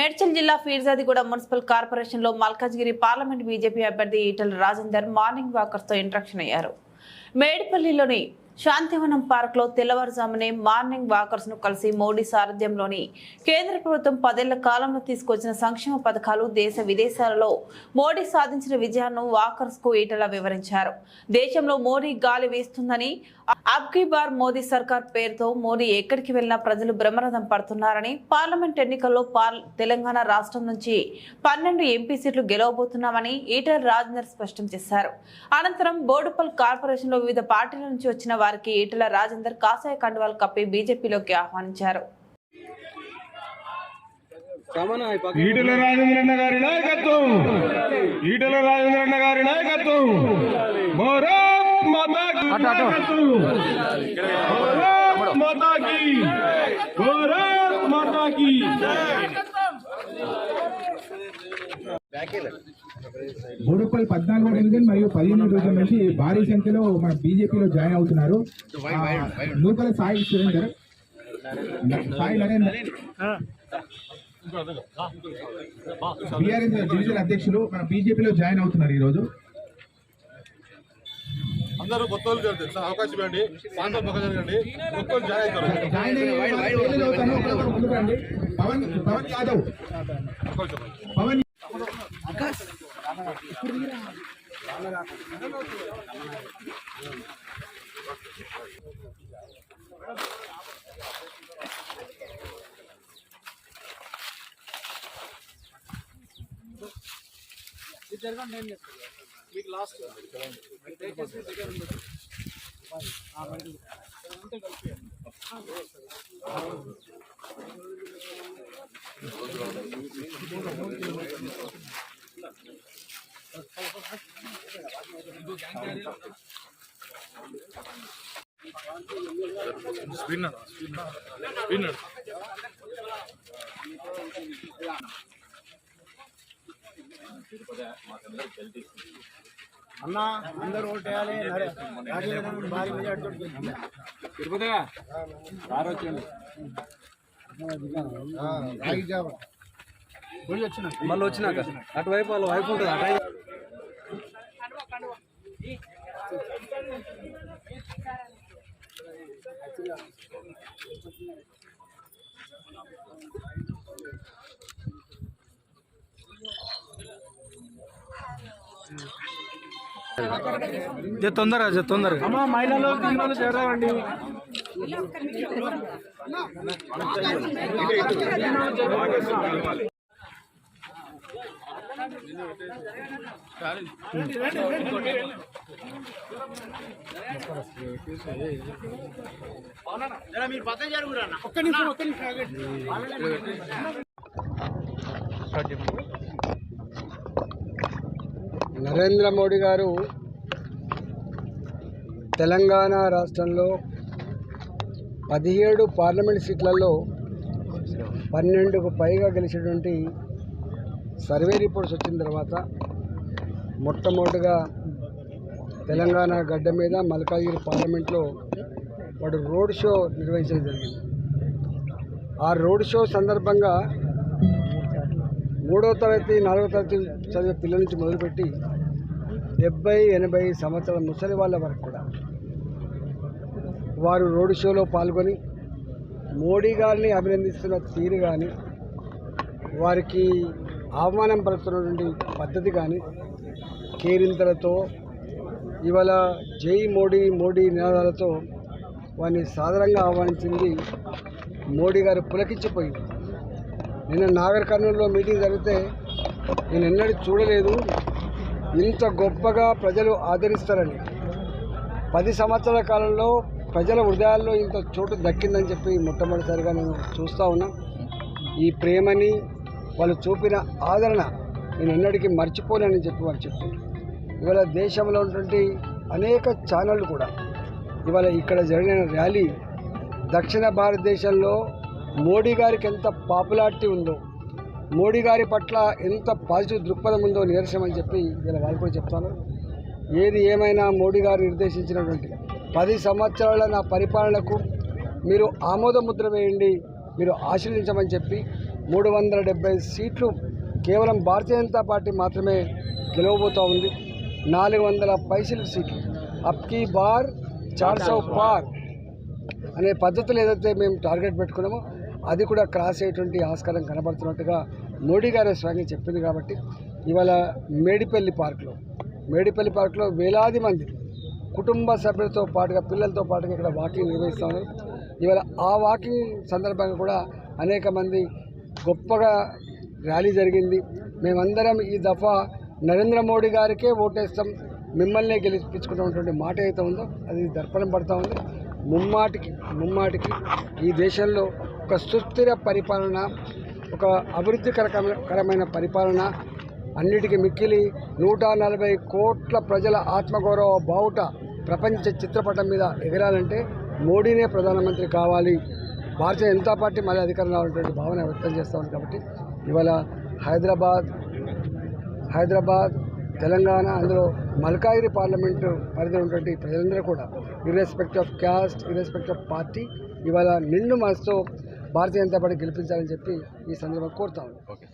మేడ్చల్ జిల్లా ఫీర్జాదిగూడ మున్సిపల్ కార్పొరేషన్లో Malkajgiri parliament BJP అభ్యర్థి ఈటల రాజేందర్ మార్నింగ్ వాకర్స్తో ఇంట్రాక్షన్ అయ్యారు. మేడిపల్లిలోని శాంతివనం పార్క్లో తెల్లవారుజామునే మార్నింగ్ వాకర్స్ను కలిసి మోడీ సారథ్యంలోని కేంద్ర ప్రభుత్వం పదేళ్ళ కాలంలో తీసుకొచ్చిన సంక్షేమ పథకాలు దేశ విదేశాలలో మోడీ సాధించిన విజయాన్ని వాకర్స్కు ఈటల వివరించారు. దేశంలో మోడీ గాలి వీస్తుందని అబ్కీ బార్ మోదీ సర్కార్ పేరుతో మోడీ ఎక్కడికి వెళ్ళినా ప్రజలు బ్రహ్మరథం పడుతున్నారని పార్లమెంట్ ఎన్నికల్లో పార్- తెలంగాణ రాష్ట్రం నుంచి పన్నెండు ఎంపీ సీట్లు గెలవబోతున్నామని ఈటల రాజేందర్ స్పష్టం చేశారు. అనంతరం బోడుపల్ కార్పొరేషన్లో వివిధ పార్టీల నుంచి వచ్చిన వారికి ఈటల రాజేందర్ కాషాయ కండువాలు కప్పి బీజేపీలోకి ఆహ్వానించారు. ఈటల రాజేంద్రన్న గారి నాయకత్వం! ఈటల రాజేంద్రన్న గారి నాయకత్వం! భారత్ మాతాకి బోడుపల్ పద్నాలుగో డివిజన్ మరియు పదిహేను డివిజన్ నుంచి భారీ సంఖ్యలో మన బీజేపీలో జాయిన్ అవుతున్నారు. నూకల సాయి సురేందర్. సాయి నరేందర్. బీఆర్ఎస్ డివిజన్ అధ్యక్షులు మన బీజేపీలో జాయిన్ అవుతున్నారు ఈ రోజు అందరూ కొత్త వాళ్ళు జరుగుతుంది సార్ అవకాశం ఇవ్వండి. ప్రాంతం పక్క జరగండి. కొత్త వాళ్ళు జాయిన్ అవుతారు. జాయిన్ అయ్యే వాళ్ళ పేర్లు చదువుతాను. ఒకరొకరు ముందుకు రండి. పవన్ పవన్ స్పిన్నర్ పవన్ అన్నా అందరూ ఓటేయాలి రాజేంద్ర భారీ మెజార్టీ మళ్ళీ వచ్చినాక. అటువైపు వాళ్ళ వైపు ఉంటుంది అటు తొందరగా తొందరగా. అమ్మా మహిళలు దీనిలో చేరవండి. ఒక్క నిమిషం ఒక్క నిమిషం నరేంద్ర మోడీ గారు తెలంగాణ రాష్ట్రంలో పదిహేడు పార్లమెంట్ సీట్లలో పన్నెండుకు పైగా గెలిచినటువంటి సర్వే రిపోర్ట్స్ వచ్చిన తర్వాత మొట్టమొదటిగా తెలంగాణ గడ్డ మీద మల్కాజ్గిరి పార్లమెంట్లో వాడు రోడ్ షో నిర్వహించడం జరిగింది. ఆ రోడ్ షో సందర్భంగా మూడో తరగతి నాలుగో తరగతి చదివే పిల్లల నుంచి మొదలుపెట్టి డెబ్బై ఎనభై సంవత్సరాల ముసలి వాళ్ళ వరకు కూడా వారు రోడ్ షోలో పాల్గొని మోడీ గారిని అభినందిస్తున్న తీరు కానీ వారికి ఆహ్వానంపరుస్తున్నటువంటి పద్ధతి కానీ కేరింతలతో ఇవాళ జై మోడీ మోడీ నినాదాలతో వారిని సాధారణంగా ఆహ్వానించింది మోడీ గారు పులకించిపోయింది. నిన్న నాగర్ కర్నూలులో మీటింగ్ జరిగితే నేను ఎన్నడూ చూడలేదు. ఇంత గొప్పగా ప్రజలు ఆదరిస్తారని. పది సంవత్సరాల కాలంలో ప్రజల హృదయాల్లో ఇంత చోటు దక్కిందని చెప్పి మొట్టమొదటిసారిగా నేను చూస్తూ ఉన్నా. ఈ ప్రేమని వాళ్ళు చూపిన ఆదరణ నేను ఎన్నటికీ మర్చిపోలేనని చెప్పి వాళ్ళు చెప్పారు ఇవాళ దేశంలో ఉన్నటువంటి అనేక ఛానళ్ళు కూడా ఇవాళ ఇక్కడ జరిగిన ర్యాలీ దక్షిణ భారతదేశంలో మోడీ గారికి ఎంత పాపులారిటీ ఉందో మోడీ గారి పట్ల ఎంత పాజిటివ్ దృక్పథం ఉందో నిదర్శనం అని చెప్పి ఇలా వాళ్ళు కూడా చెప్తాను ఏది ఏమైనా మోడీ గారు నిర్దేశించినటువంటి పది సంవత్సరాల నా పరిపాలనకు మీరు ఆమోద ముద్ర వేయండి మీరు ఆశీర్వదించమని చెప్పి మూడు వందల డెబ్బై సీట్లు కేవలం భారతీయ జనతా పార్టీ మాత్రమే గెలవబోతూ ఉంది. నాలుగు వందల పైసలు సీట్లు. అప్కీ బార్ చార్ సౌ పార్ అనే పద్ధతులు ఏదైతే మేము టార్గెట్ పెట్టుకున్నామో అది కూడా క్రాస్ అయ్యేటువంటి ఆస్కారం కనబడుతున్నట్టుగా మోడీ గారు స్వయంగా చెప్పింది కాబట్టి ఇవాళ మేడిపల్లి పార్క్లో మేడిపల్లి పార్క్లో వేలాది మంది కుటుంబ సభ్యులతో పాటుగా పిల్లలతో పాటుగా ఇక్కడ వాకింగ్ నిర్వహిస్తున్నారు. ఇవాళ ఆ వాకింగ్ సందర్భంగా కూడా అనేక మంది గొప్పగా ర్యాలీ జరిగింది. మేమందరం ఈ దఫా నరేంద్ర మోడీ గారికే ఓటేస్తాం. మిమ్మల్ని గెలిపించుకున్నటువంటి మాట అయితే ఉందో అది దర్పణం పడుతూ ఉంది. ముమ్మాటికి ముమ్మాటికి ఈ దేశంలో ఒక సుస్థిర పరిపాలన ఒక అభివృద్ధికరకరమైన పరిపాలన అన్నిటికీ మిక్కిలి నూట నలభై కోట్ల ప్రజల ఆత్మగౌరవ బావుట ప్రపంచ చిత్రపటం మీద ఎగరాలంటే మోడీనే ప్రధానమంత్రి కావాలి. భారతీయ జనతా పార్టీ మళ్ళీ అధికారం రావాలనేటువంటి భావన వ్యక్తం చేస్తూ ఉంది కాబట్టి ఇవాళ హైదరాబాద్ హైదరాబాద్ తెలంగాణ అందులో మల్కాగిరి పార్లమెంటు పరిధిలో ఉన్నటువంటి ప్రజలందరూ కూడా irrespective of caste irrespective of party ఇవాళ నిండు మనసుతో భారతీయ జనతా పార్టీ గెలిపించాలని చెప్పి ఈ సందర్భంగా కోరుతా ఉన్నాను